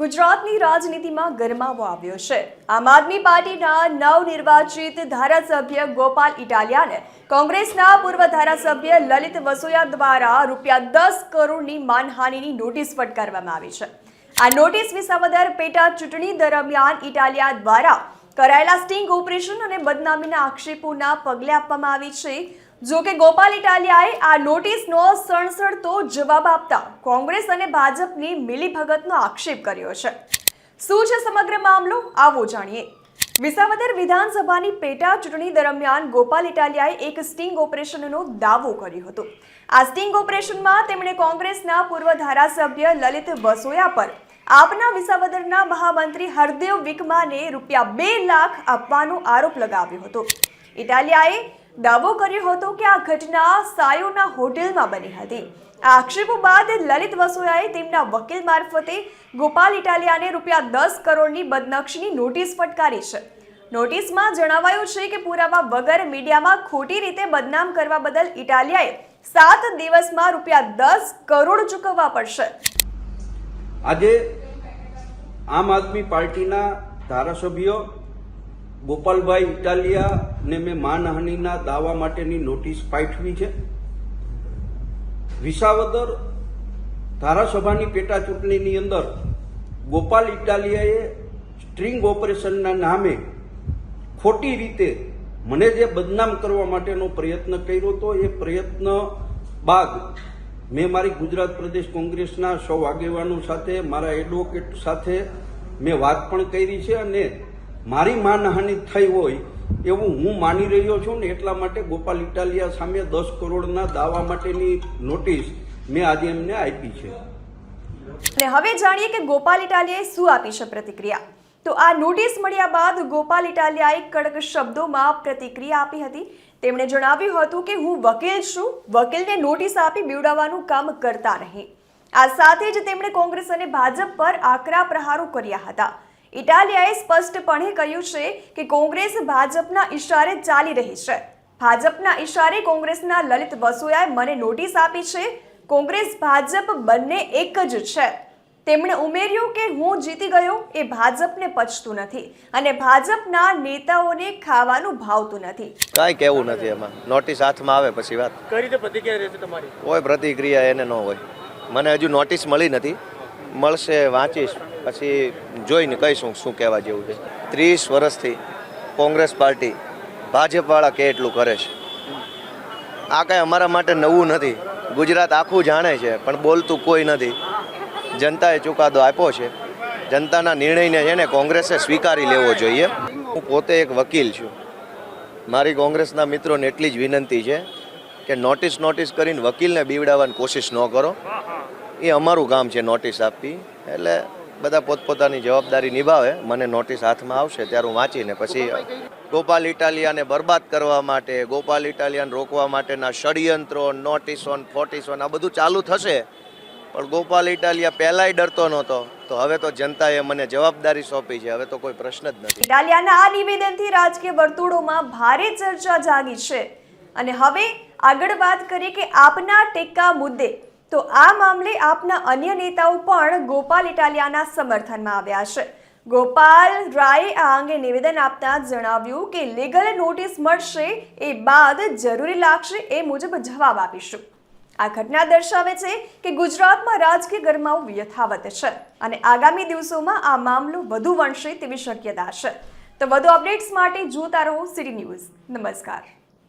ગુજરાતની રાજનીતિમાં ગરમાવો આવ્યો છે. આમ આદમી પાર્ટીના નવનિર્વાચિત ધારાસભ્ય ગોપાલ ઇટાલિયાને કોંગ્રેસના પૂર્વ ધારાસભ્ય લલિત વસોયા દ્વારા રૂપિયા દસ કરોડની માનહાનિની નોટિસ ફટકારવામાં આવી છે. આ નોટિસ વિસાવદર પેટા ચૂંટણી દરમિયાન ઇટાલિયા દ્વારા કરાયેલા સ્ટિંગ ઓપરેશન અને બદનામીના આક્ષેપોના પગલે આપવામાં આવી છે. જો કે ગોપાલ ઇટાલિયાએ આ નોટિસનો સણસડતો જવાબ આપતા કોંગ્રેસ અને ભાજપની મિલીભગતનો આક્ષેપ કર્યો છે. શું છે સમગ્ર મામલો? આવો જાણીએ. વિસાવદર વિધાનસભાની પેટા ચૂંટણી દરમિયાન ગોપાલ ઇટાલિયાએ એક સ્ટિંગ ઓપરેશનનો દાવો કર્યો હતો. આ સ્ટિંગ ઓપરેશનમાં તેમણે કોંગ્રેસના પૂર્વ ધારાસભ્ય લલિત વસોયા પર આપના વિસાવદરના મહામંત્રી હરદેવ વિકમાને રૂપિયા બે લાખ આપવાનો આરોપ લગાવ્યો હતો. ઇટાલિયાએ દાવો કર્યો હતો કે આ ઘટના સાયોના હોટેલમાં બની હતી. આ આક્ષેપો બાદ લલિત વસોયાએ તેમના વકીલ મારફતે ગોપાલ ઇટાલિયાને રૂપિયા દસ કરોડની બદનક્ષની નોટિસ ફટકારી છે. નોટિસમાં જણાવાયું છે કે પુરાવા વગર મીડિયામાં ખોટી રીતે બદનામ કરવા બદલ ઇટાલિયાએ સાત દિવસમાં રૂપિયા દસ કરોડ ચૂકવવા પડશે. આજે આમ આદમી પાર્ટીના ધારાસભ્ય ગોપાલભાઈ ઇટાલિયાને મેં માનહાનિના દાવા માટેની નોટિસ પાઠવી છે. વિસાવદર ધારાસભાની પેટા ચૂંટણીની અંદર ગોપાલ ઇટાલિયાએ સ્ટ્રિંગ ઓપરેશનના નામે ખોટી રીતે મને જે બદનામ કરવા માટેનો પ્રયત્ન કર્યો હતો એ પ્રયત્ન બાદ મેં મારી ગુજરાત પ્રદેશ કોંગ્રેસના સૌ આગેવાનો સાથે, મારા એડવોકેટ સાથે મેં વાત પણ કરી છે અને મારી માનહાનિ થઈ હોય એવું હું માની રહ્યો છું ને એટલા માટે ગોપાલ ઇટાલિયા સામે દસ કરોડના દાવા માટેની નોટિસ મેં આજે એમને આપી છે. અને હવે જાણીએ કે ગોપાલ ઇટાલિયાએ શું આપી છે પ્રતિક્રિયા. તો આ નોટિસ મળ્યા બાદ ગોપાલ ઇટાલિયાએ કડક શબ્દોમાં પ્રતિક્રિયા આપી હતી. તેમણે જણાવ્યું હતું કે હું વકીલ છું, વકીલને નોટિસ આપી બીવડાવવાનું કામ કરતા નહીં આ સાથે જ તેમણે કોંગ્રેસ અને ભાજપ પર આકરા પ્રહારો કર્યા હતા. ઇટાલિયાએ સ્પષ્ટપણે કહ્યું છે કે કોંગ્રેસ ભાજપના ઈશારે ચાલી રહી છે. ભાજપના ઈશારે કોંગ્રેસના લલિત વસોયાએ મને નોટિસ આપી છે કોંગ્રેસ ભાજપ બંને એક જ છે. તેમણે ઉમેર્યું કે હું જીતી ગયો એ ભાજપને પચતું નથી અને ભાજપના નેતાઓને ખાવાનું ભાવતું નથી. કાંઈ કહેવું નથી એમાં. નોટિસ હાથમાં આવે પછી વાત. કઈ રીતે પ્રતિક્રિયા રહેશે તમારી? કોઈ પ્રતિક્રિયા એને ન હોય. મને હજુ નોટિસ મળી નથી. મળશે વાંચીશ. પછી જોઈને કહીશું શું કહેવા જેવું છે. ત્રીસ વર્ષથી કોંગ્રેસ પાર્ટી ભાજપવાળા કે એટલું કરે છે. આ કાંઈ અમારા માટે નવું નથી. ગુજરાત આખું જાણે છે, પણ બોલતું કોઈ નથી. જનતાએ ચુકાદો આપ્યો છે. જનતાના નિર્ણયને છે ને કોંગ્રેસે સ્વીકારી લેવો જોઈએ. હું પોતે એક વકીલ છું. મારી કોંગ્રેસના મિત્રોને એટલી જ વિનંતી છે કે નોટિસ નોટિસ કરીને વકીલને બીવડાવવાની કોશિશ ન કરો. એ અમારું કામ છે, નોટિસ આપવી. એટલે બધા પોતપોતાની જવાબદારી નિભાવે, મને નોટિસ હાથમાં આવશે, ત્યારે હું વાંચીને પછી ગોપાલ ઇટાલિયાને બરબાદ કરવા માટે, ગોપાલ ઇટાલિયાને રોકવા માટેના ષડયંત્રો નોટિસ ને ફોટિસો ને આ બધું ચાલુ થશે. પણ ગોપાલ ઇટાલિયા પહેલાંય ડરતો નહોતો. તો હવે તો જનતાએ મને જવાબદારી સોંપી છે, હવે તો કોઈ પ્રશ્ન જ નથી. ઇટાલિયાના આ નિવેદનથી રાજકીય વર્તુળોમાં ભારે ચર્ચા જાગી છે. અને હવે આગળ વાત કરીએ કે આપના ટેકા મુદ્દે. તો આ મામલે આપના અન્ય નેતાઓ પણ ગોપાલ ઇટાલિયાના સમર્થનમાં આવ્યા છે. ગોપાલ રાયે આ અંગે નિવેદન આપતા જણાવ્યું કે લીગલ નોટિસ મળશે એ બાદ જરૂરી લાગશે એ મુજબ જવાબ આપીશું. આ ઘટના દર્શાવે છે કે ગુજરાતમાં રાજકીય ગરમાવ યથાવત છે અને આગામી દિવસોમાં આ મામલો વધુ વણશે તેવી શક્યતા છે. તો વધુ અપડેટ્સ માટે જોતા રહો સિટી ન્યૂઝ. નમસ્કાર.